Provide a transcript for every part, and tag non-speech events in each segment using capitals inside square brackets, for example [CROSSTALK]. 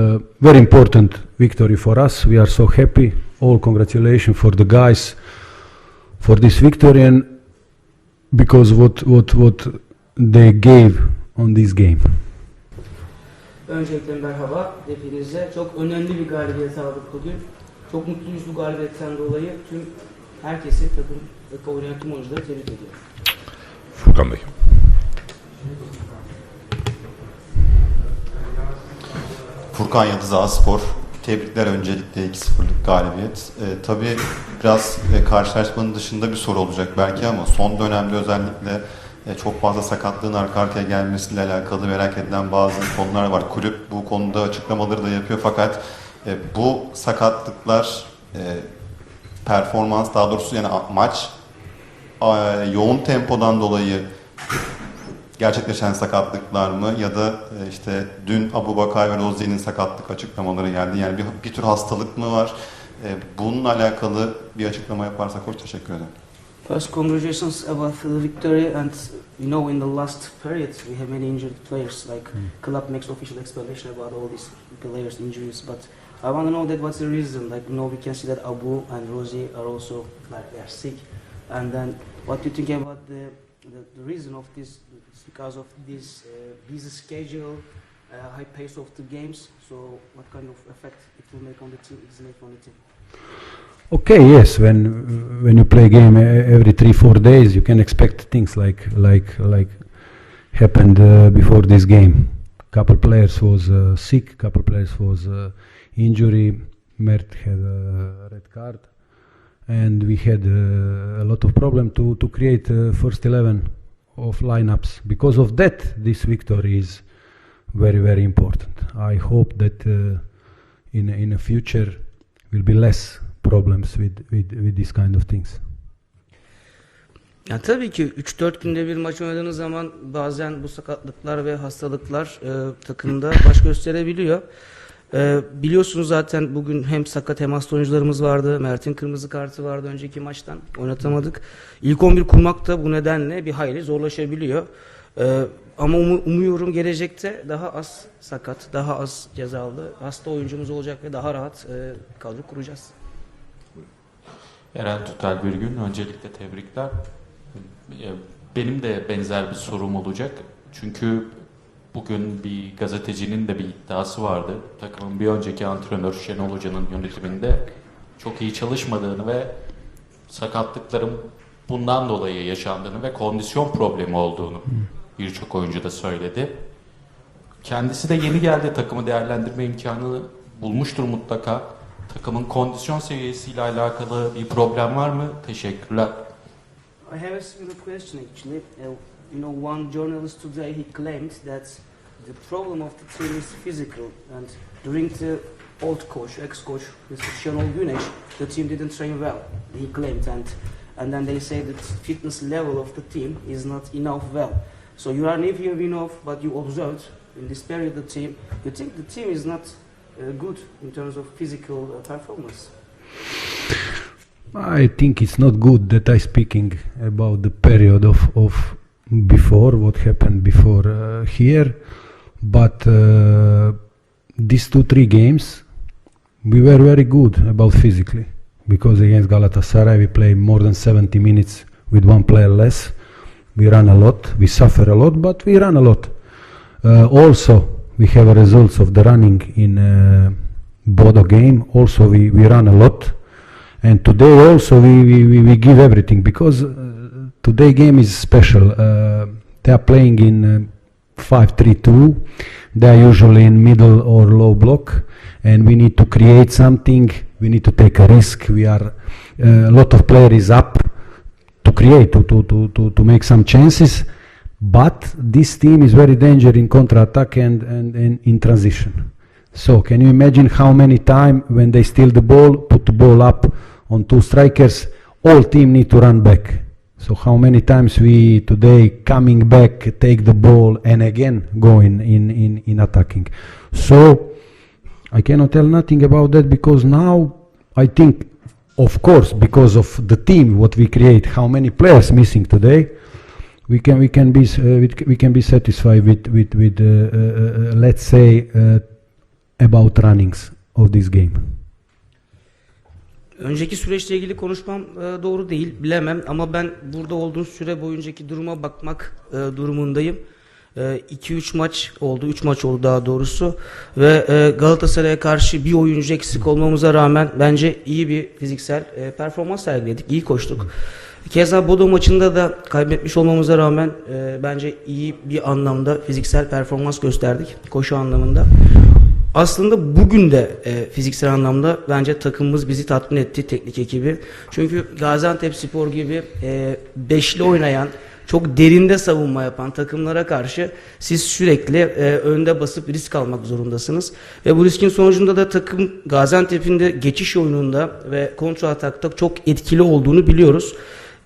Uh, very important victory for us. We are so happy. All congratulations for the guys for this victory and because what what what they gave on this game. Öncelikle merhaba hepinize. Çok önemli bir galibiyet aldık bugün. Çok mutluyuz bu galibiyetten dolayı. Tüm herkesi, takım ve oynayan tüm oyuncuları tebrik ediyorum. Furkan Bey. Furkan Yıldız Spor. Tebrikler öncelikle 2-0'lık galibiyet. Ee, tabii biraz e, karşılaşmanın dışında bir soru olacak belki ama son dönemde özellikle e, çok fazla sakatlığın arka arkaya gelmesiyle alakalı merak edilen bazı konular var. Kulüp bu konuda açıklamaları da yapıyor fakat e, bu sakatlıklar e, performans daha doğrusu yani maç a- yoğun tempodan dolayı gerçekleşen sakatlıklar mı ya da e, işte dün Abu Bakar ve Rozier'in sakatlık açıklamaları geldi. Yani bir, bir tür hastalık mı var? E, bununla alakalı bir açıklama yaparsak hoş teşekkür ederim. First, congratulations about the victory. And you know, in the last period, we have many injured players. Like club makes official explanation about all these players' injuries. But I want to know that what's the reason. Like, you know, we can see that Abu and Rosie are also like they are sick. And then, what do you think about the the, the reason of this? is because of this uh, busy schedule, uh, high pace of the games. So, what kind of effect it will make on the team? It's make on the team. Okay, yes. When when you play a game e- every three four days, you can expect things like like like happened uh, before this game. Couple players was uh, sick. Couple players was uh, injury. Mert had a red card, and we had uh, a lot of problem to to create uh, first eleven of lineups. Because of that, this victory is very very important. I hope that uh, in in the future will be less problems with, with, with these kind of things. Ya tabii ki 3-4 günde bir maç oynadığınız zaman bazen bu sakatlıklar ve hastalıklar e, takımda baş gösterebiliyor. E, biliyorsunuz zaten bugün hem sakat hem hasta oyuncularımız vardı. Mert'in kırmızı kartı vardı önceki maçtan. Oynatamadık. İlk 11 kurmak da bu nedenle bir hayli zorlaşabiliyor. E, ama umu- umuyorum gelecekte daha az sakat, daha az cezalı, hasta oyuncumuz olacak ve daha rahat e, kadro kuracağız. Eren Tütel bir gün öncelikle tebrikler. E, Benim de benzer bir sorum olacak. Çünkü bugün bir gazetecinin de bir iddiası vardı. Takımın bir önceki antrenör Şenol Hoca'nın yönetiminde çok iyi çalışmadığını ve sakatlıkların bundan dolayı yaşandığını ve kondisyon problemi olduğunu birçok oyuncu da söyledi. Kendisi de yeni geldi takımı değerlendirme imkanını bulmuştur mutlaka. Takımın kondisyon seviyesiyle alakalı bir problem var mı? Teşekkürler. I have a. You know, one journalist today he claimed that the problem of the team is physical, and during the old coach, ex-coach, Mr. Şenol the team didn't train well. He claimed, and and then they say that fitness level of the team is not enough well. So you are here enough, but you observed in this period the team. You think the team is not uh, good in terms of physical uh, performance? I think it's not good that I speaking about the period of, of before what happened before uh, here, but uh, these two three games we were very good about physically because against Galatasaray we play more than 70 minutes with one player less. We run a lot, we suffer a lot, but we run a lot. Uh, also, we have results of the running in uh, Bodo game. Also, we, we run a lot and today also we, we, we, we give everything because uh, today game is special. Uh, they are playing in uh, 5-3-2 they are usually in middle or low block and we need to create something. We need to take a risk. We are uh, a lot of player is up to create to, to, to, to, to make some chances. But this team is very dangerous in counter attack and, and, and in transition. So can you imagine how many time when they steal the ball, put the ball up on two strikers, all team need to run back. So how many times we today coming back, take the ball and again go in, in, in, in attacking. So I cannot tell nothing about that because now I think, of course, because of the team what we create, how many players missing today, we can we can be uh, we, we can be satisfied with with with uh, uh, uh, let's say uh, about runnings of this game? Önceki süreçle ilgili konuşmam e, doğru değil, bilemem ama ben burada olduğum süre boyuncaki duruma bakmak e, durumundayım. 2-3 maç oldu, 3 maç oldu daha doğrusu ve e, Galatasaray'a karşı bir oyuncu eksik olmamıza rağmen bence iyi bir fiziksel e, performans sergiledik, iyi koştuk. Keza Bodo maçında da kaybetmiş olmamıza rağmen e, bence iyi bir anlamda fiziksel performans gösterdik koşu anlamında. Aslında bugün de e, fiziksel anlamda bence takımımız bizi tatmin etti teknik ekibi. Çünkü Gaziantep Spor gibi e, beşli oynayan, çok derinde savunma yapan takımlara karşı siz sürekli e, önde basıp risk almak zorundasınız. Ve bu riskin sonucunda da takım Gaziantep'in de geçiş oyununda ve kontra atakta çok etkili olduğunu biliyoruz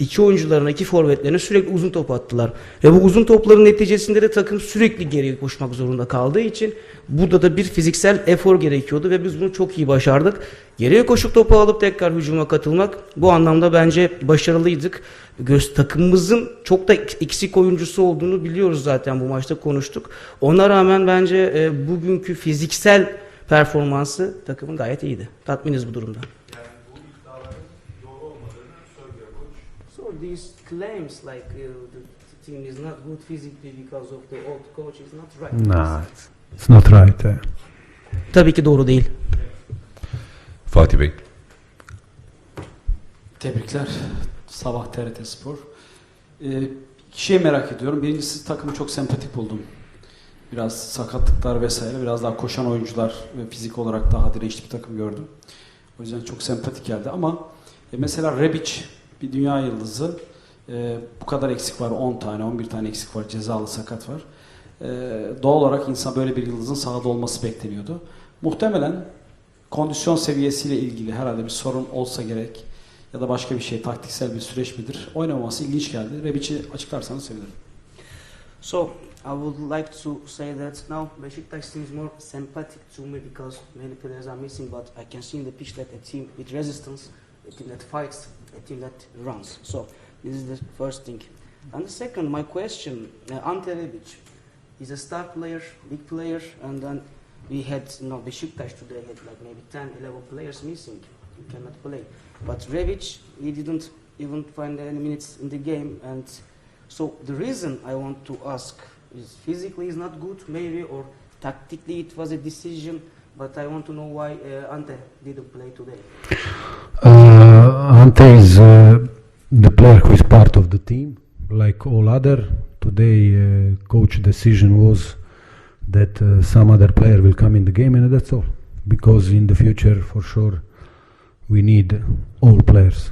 iki oyuncularına, iki forvetlerine sürekli uzun top attılar. Ve bu uzun topların neticesinde de takım sürekli geriye koşmak zorunda kaldığı için burada da bir fiziksel efor gerekiyordu ve biz bunu çok iyi başardık. Geriye koşup topu alıp tekrar hücuma katılmak bu anlamda bence başarılıydık. Göz takımımızın çok da eksik oyuncusu olduğunu biliyoruz zaten bu maçta konuştuk. Ona rağmen bence e, bugünkü fiziksel performansı takımın gayet iyiydi. Tatminiz bu durumda. So these claims like uh, the team is not good physically because of the old coach is not right. Nah, it's, it's not right. eh. Tabii ki doğru değil. Fatih Bey. Tebrikler. Sabah TRT Spor. Ee, iki şey merak ediyorum. Birincisi takımı çok sempatik buldum. Biraz sakatlıklar vesaire, biraz daha koşan oyuncular ve fizik olarak daha dirençli bir takım gördüm. O yüzden çok sempatik geldi ama e, mesela Rebic bir dünya yıldızı. E, bu kadar eksik var 10 tane, 11 tane eksik var, cezalı sakat var. E, doğal olarak insan böyle bir yıldızın sahada olması bekleniyordu. Muhtemelen kondisyon seviyesiyle ilgili herhalde bir sorun olsa gerek ya da başka bir şey taktiksel bir süreç midir? Oynamaması ilginç geldi. Rebic'i açıklarsanız sevinirim. So I would like to say that now Beşiktaş seems more sympathetic to me because many players are missing, but I can see in the pitch that a team with resistance, a team that fights, a team that runs. So this is the first thing. And the second, my question, uh, Ante Rebic is a star player, big player, and then we had, you know, Beşiktaş today had like maybe 10, 11 players missing. You cannot play. But Rebic, he didn't even find any minutes in the game, and so the reason I want to ask is physically is not good, maybe, or tactically it was a decision, but I want to know why uh, Ante didn't play today. Ante is uh, the player who is part of the team, like all other. Today, uh, coach decision was that uh, some other player will come in the game, and that's all. Because in the future, for sure, we need all players.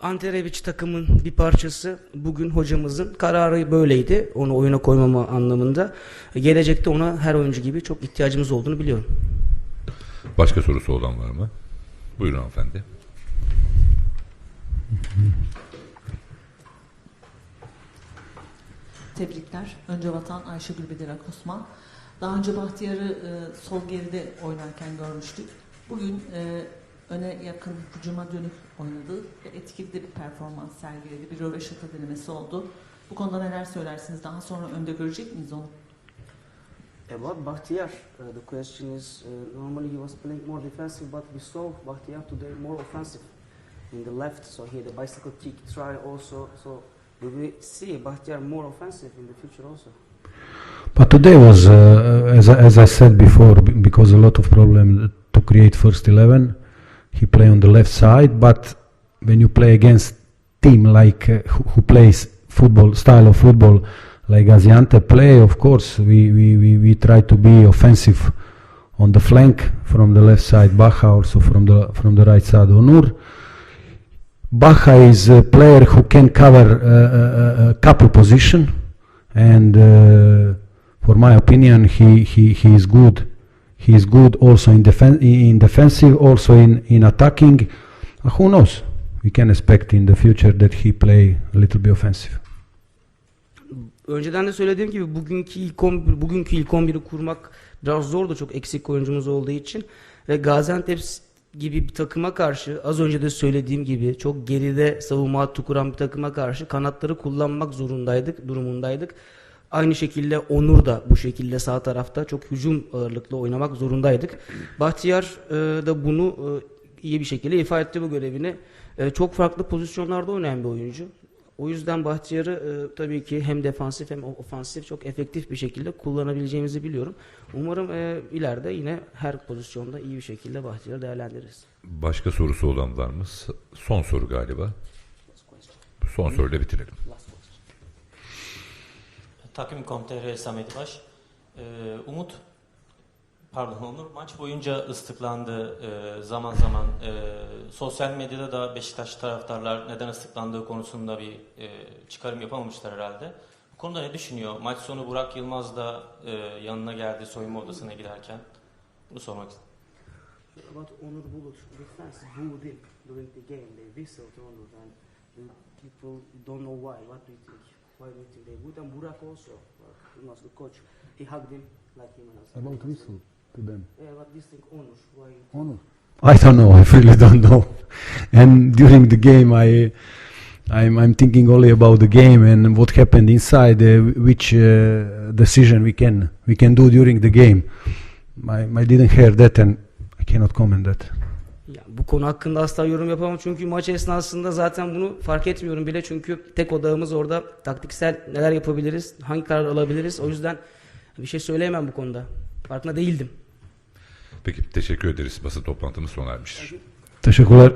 Ante Rebic takımın bir parçası. Bugün hocamızın kararı böyleydi. Onu oyuna koymama anlamında. Gelecekte ona her oyuncu gibi çok ihtiyacımız olduğunu biliyorum. Başka sorusu olan var mı? Buyurun hanımefendi. Tebrikler. Önce Vatan Ayşegül Bedirak Osman. Daha önce Bahtiyar'ı e, sol geride oynarken görmüştük. Bugün e, öne yakın hücuma dönük oynadı ve etkili de bir performans sergiledi. Bir röveşata denemesi oldu. Bu konuda neler söylersiniz? Daha sonra önde görecek miyiz onu? About Bahtiyar, uh, the question is uh, normally he was playing more defensive, but we saw Bahtiyar today more offensive in the left. So he a bicycle kick try also. So we will see Bahtiyar more offensive in the future also. But today was, uh, as, I- as I said before, because a lot of problem to create first 11, he play on the left side, but when you play against team like uh, who, who plays football, style of football like Gaziantep play, of course, we, we, we, we try to be offensive on the flank from the left side, Baja also from the, from the right side, Onur. Baja is a player who can cover uh, a, a couple position, and uh, for my opinion, he, he, he is good. He is good also in, defen- in defensive, also in, in attacking. Uh, who knows? We can expect in the future that he play a little bit offensive. Önceden de söylediğim gibi bugünkü ilk 11, bugünkü ilk 11'i kurmak biraz zordu çok eksik oyuncumuz olduğu için ve Gaziantep gibi bir takıma karşı az önce de söylediğim gibi çok geride savunma hattı kuran bir takıma karşı kanatları kullanmak zorundaydık, durumundaydık. Aynı şekilde Onur da bu şekilde sağ tarafta çok hücum ağırlıklı oynamak zorundaydık. Bahtiyar e, da bunu e, iyi bir şekilde ifade etti bu görevini. E, çok farklı pozisyonlarda oynayan bir oyuncu. O yüzden Bahtiyar'ı e, tabii ki hem defansif hem ofansif çok efektif bir şekilde kullanabileceğimizi biliyorum. Umarım e, ileride yine her pozisyonda iyi bir şekilde Bahtiyar'ı değerlendiririz. Başka sorusu olan var mı? Son soru galiba. Son soruyla bitirelim. Takvim.com.tr Samet Baş. Ee, Umut, pardon Onur maç boyunca ıslıklandı ee, zaman zaman. Ee, sosyal medyada da Beşiktaş taraftarlar neden ıslıklandığı konusunda bir e, çıkarım yapamamışlar herhalde. Bu konuda ne düşünüyor? Maç sonu Burak Yılmaz da e, yanına geldi soyunma odasına giderken. Bunu sormak istedim. About Onur Bulut, the fans booed him during the game. They whistled Onur and the people don't know why. What do you think? Why do you think they booed? And Burak also, uh, he was the coach. He hugged him like him and us. About whistle to them. Yeah? Why? Honor. I don't know. [LAUGHS] I really don't know. And during the game, I, I'm, I'm thinking only about the game and what happened inside, uh, which uh, decision we can we can do during the game. I, I didn't hear that, and I cannot comment that. Ya, bu konu hakkında asla yorum yapamam çünkü maç esnasında zaten bunu fark etmiyorum bile çünkü tek odağımız orada taktiksel neler yapabiliriz, hangi karar alabiliriz. O yüzden bir şey söyleyemem bu konuda. Farkında değildim. Peki teşekkür ederiz. Basın toplantımız sona ermiştir. Teşekkürler.